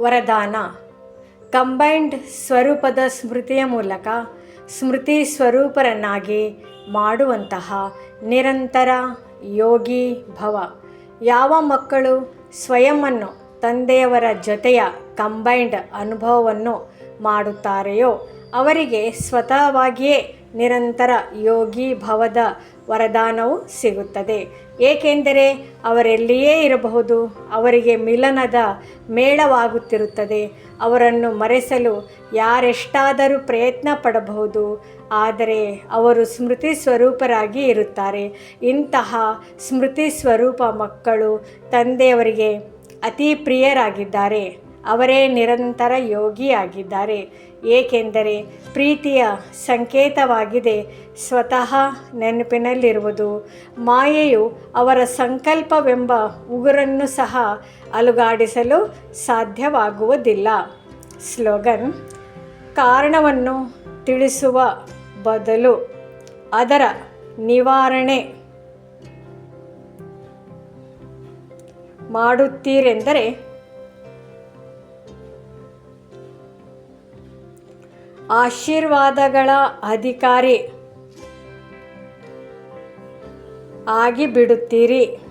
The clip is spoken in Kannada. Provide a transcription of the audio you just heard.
ವರದಾನ. ಕಂಬೈನ್ಡ್ ಸ್ವರೂಪದ ಸ್ಮೃತಿಯ ಮೂಲಕ ಸ್ಮೃತಿ ಸ್ವರೂಪರನ್ನಾಗಿ ಮಾಡುವಂತಹ ನಿರಂತರ ಯೋಗಿ ಭವ. ಯಾವ ಮಕ್ಕಳು ಸ್ವಯಂವನ್ನು ತಂದೆಯವರ ಜೊತೆಯ ಕಂಬೈಂಡ್ ಅನುಭವವನ್ನು ಮಾಡುತ್ತಾರೆಯೋ ಅವರಿಗೆ ಸ್ವತಃವಾಗಿಯೇ ನಿರಂತರ ಯೋಗಿ ಭವದ ವರದಾನವು ಸಿಗುತ್ತದೆ. ಏಕೆಂದರೆ ಅವರೆಲ್ಲಿಯೇ ಇರಬಹುದು, ಅವರಿಗೆ ಮಿಲನದ ಮೇಳವಾಗುತ್ತಿರುತ್ತದೆ. ಅವರನ್ನು ಮರೆಸಲು ಯಾರೆಷ್ಟಾದರೂ ಪ್ರಯತ್ನ ಪಡಬಹುದು, ಆದರೆ ಅವರು ಸ್ಮೃತಿ ಸ್ವರೂಪರಾಗಿ ಇರುತ್ತಾರೆ. ಇಂತಹ ಸ್ಮೃತಿ ಸ್ವರೂಪ ಮಕ್ಕಳು ತಂದೆಯವರಿಗೆ ಅತಿ ಪ್ರಿಯರಾಗಿದ್ದಾರೆ. ಅವರೇ ನಿರಂತರ ಯೋಗಿಯಾಗಿದ್ದಾರೆ. ಏಕೆಂದರೆ ಪ್ರೀತಿಯ ಸಂಕೇತವಾಗಿದೆ. ಸ್ವತಃ ನೆನಪಿನಲ್ಲಿರುವುದು. ಮಾಯೆಯು ಅವರ ಸಂಕಲ್ಪವೆಂಬ ಉಗುರನ್ನು ಸಹ ಅಲುಗಾಡಿಸಲು ಸಾಧ್ಯವಾಗುವುದಿಲ್ಲ. ಸ್ಲೋಗನ್, ಕಾರಣವನ್ನು ತಿಳಿಸುವ ಬದಲು ಅದರ ನಿವಾರಣೆ ಮಾಡುತ್ತೀರೆಂದರೆ ಆಶೀರ್ವಾದಗಳ ಅಧಿಕಾರಿ. ಆಗಿಬಿಡುತ್ತೀರಿ.